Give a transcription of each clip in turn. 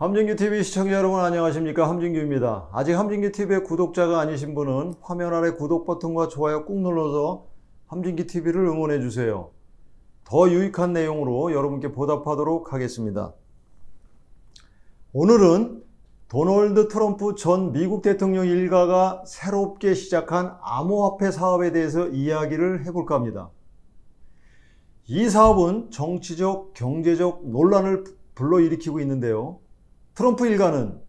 함진규 TV 시청자 여러분 안녕하십니까 함진규입니다. 아직 함진규 TV의 구독자가 아니신 분은 화면 아래 구독 버튼과 좋아요 꾹 눌러서 함진규 TV를 응원해 주세요. 더 유익한 내용으로 여러분께 보답하도록 하겠습니다. 오늘은 도널드 트럼프 전 미국 대통령 일가가 새롭게 시작한 암호화폐 사업에 대해서 이야기를 해볼까 합니다. 이 사업은 정치적, 경제적 논란을 불러일으키고 있는데요. 트럼프 일가는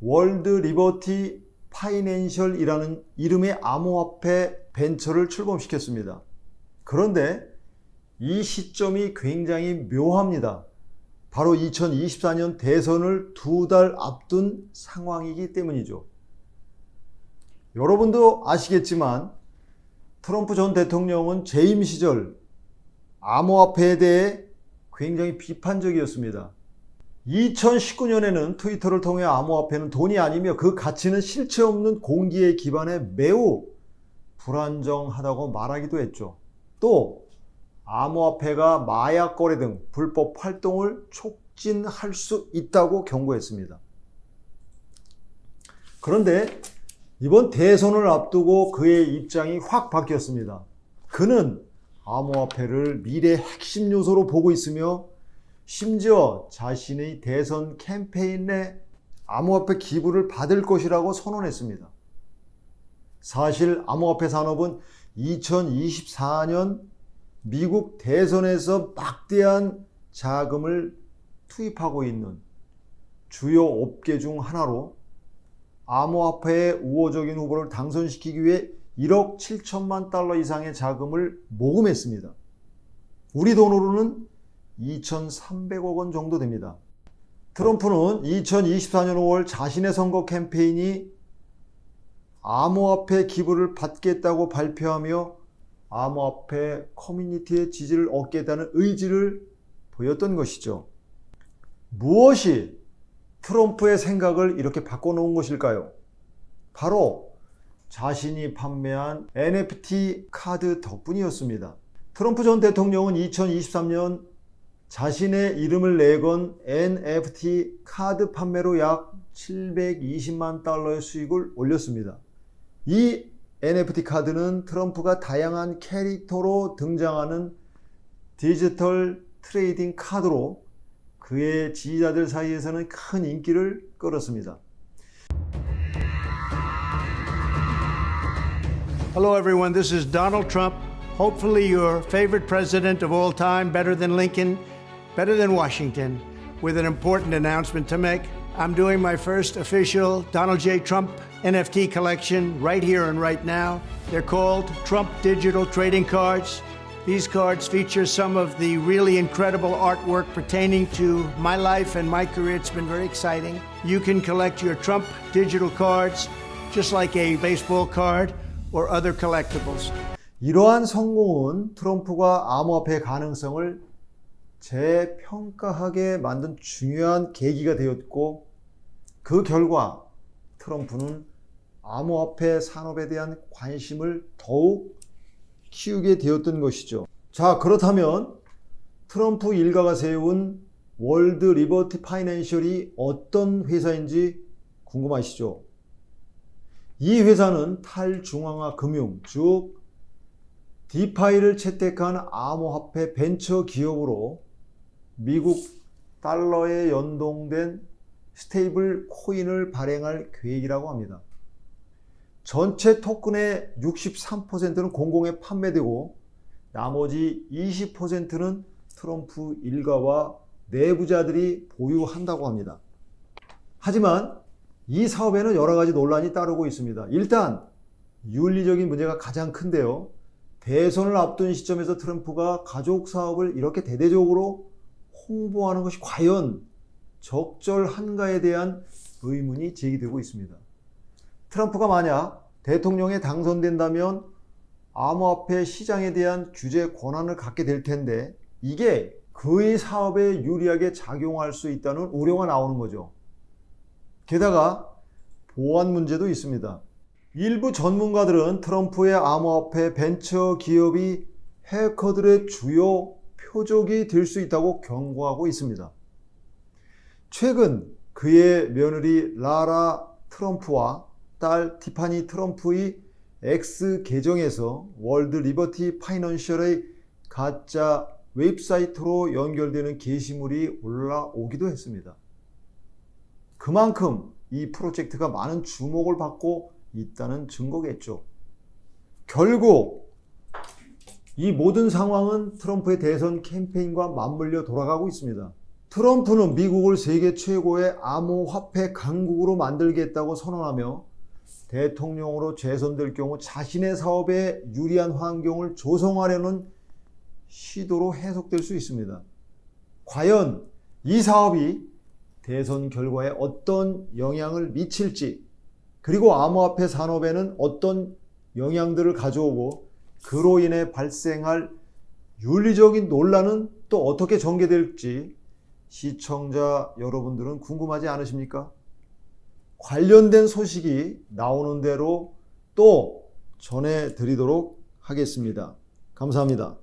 월드 리버티 파이낸셜이라는 이름의 암호화폐 벤처를 출범시켰습니다. 그런데 이 시점이 굉장히 묘합니다. 바로 2024년 대선을 두 달 앞둔 상황이기 때문이죠. 여러분도 아시겠지만 트럼프 전 대통령은 재임 시절 암호화폐에 대해 굉장히 비판적이었습니다. 2019년에는 트위터를 통해 암호화폐는 돈이 아니며 그 가치는 실체 없는 공기에 기반해 매우 불안정하다고 말하기도 했죠. 또 암호화폐가 마약 거래 등 불법 활동을 촉진할 수 있다고 경고했습니다. 그런데 이번 대선을 앞두고 그의 입장이 확 바뀌었습니다. 그는 암호화폐를 미래 핵심 요소로 보고 있으며 심지어 자신의 대선 캠페인에 암호화폐 기부를 받을 것이라고 선언했습니다. 사실 암호화폐 산업은 2024년 미국 대선에서 막대한 자금을 투입하고 있는 주요 업계 중 하나로 암호화폐의 우호적인 후보를 당선시키기 위해 1억 7천만 달러 이상의 자금을 모금했습니다. 우리 돈으로는 2,300억 원 정도 됩니다. 트럼프는 2024년 5월 자신의 선거 캠페인이 암호화폐 기부를 받겠다고 발표하며 암호화폐 커뮤니티의 지지를 얻겠다는 의지를 보였던 것이죠. 무엇이 트럼프의 생각을 이렇게 바꿔놓은 것일까요? 바로 자신이 판매한 NFT 카드 덕분이었습니다. 트럼프 전 대통령은 2023년 자신의 이름을 내건 NFT 카드 판매로 약 720만 달러의 수익을 올렸습니다. 이 NFT 카드는 트럼프가 다양한 캐릭터로 등장하는 디지털 트레이딩 카드로 그의 지지자들 사이에서는 큰 인기를 끌었습니다. Hello, everyone. This is Donald Trump. Hopefully, your favorite president of all time, better than Lincoln, better than Washington, with an important announcement to make. I'm doing my first official Donald J. Trump NFT collection right here and right now. They're called Trump Digital Trading Cards. These cards feature some of the really incredible artwork pertaining to my life and my career. It's been very exciting. You can collect your Trump digital cards just like a baseball card or other collectibles. 이러한 성공은 트럼프가 암호화폐 가능성을 재평가하게 만든 중요한 계기가 되었고 그 결과 트럼프는 암호화폐 산업에 대한 관심을 더욱 키우게 되었던 것이죠. 자, 그렇다면 트럼프 일가가 세운 월드 리버티 파이낸셜이 어떤 회사인지 궁금하시죠? 이 회사는 탈중앙화 금융, 즉 디파이를 채택한 암호화폐 벤처 기업으로 미국 달러에 연동된 스테이블 코인을 발행할 계획이라고 합니다. 전체 토큰의 63%는 공공에 판매되고 나머지 20%는 트럼프 일가와 내부자들이 보유한다고 합니다. 하지만 이 사업에는 여러 가지 논란이 따르고 있습니다. 일단 윤리적인 문제가 가장 큰데요. 대선을 앞둔 시점에서 트럼프가 가족 사업을 이렇게 대대적으로 홍보하는 것이 과연 적절한가에 대한 의문이 제기되고 있습니다. 트럼프가 만약 대통령에 당선된다면 암호화폐 시장에 대한 규제 권한을 갖게 될 텐데 이게 그의 사업에 유리하게 작용할 수 있다는 우려가 나오는 거죠. 게다가 보안 문제도 있습니다. 일부 전문가들은 트럼프의 암호화폐 벤처 기업이 해커들의 주요 표적이 될 수 있다고 경고하고 있습니다. 최근 그의 며느리 라라 트럼프와 딸 티파니 트럼프의 X 계정에서 월드 리버티 파이낸셜의 가짜 웹사이트로 연결되는 게시물이 올라오기도 했습니다. 그만큼 이 프로젝트가 많은 주목을 받고 있다는 증거겠죠. 결국 이 모든 상황은 트럼프의 대선 캠페인과 맞물려 돌아가고 있습니다. 트럼프는 미국을 세계 최고의 암호화폐 강국으로 만들겠다고 선언하며 대통령으로 재선될 경우 자신의 사업에 유리한 환경을 조성하려는 시도로 해석될 수 있습니다. 과연 이 사업이 대선 결과에 어떤 영향을 미칠지, 그리고 암호화폐 산업에는 어떤 영향들을 가져오고 그로 인해 발생할 윤리적인 논란은 또 어떻게 전개될지 시청자 여러분들은 궁금하지 않으십니까? 관련된 소식이 나오는 대로 또 전해드리도록 하겠습니다. 감사합니다.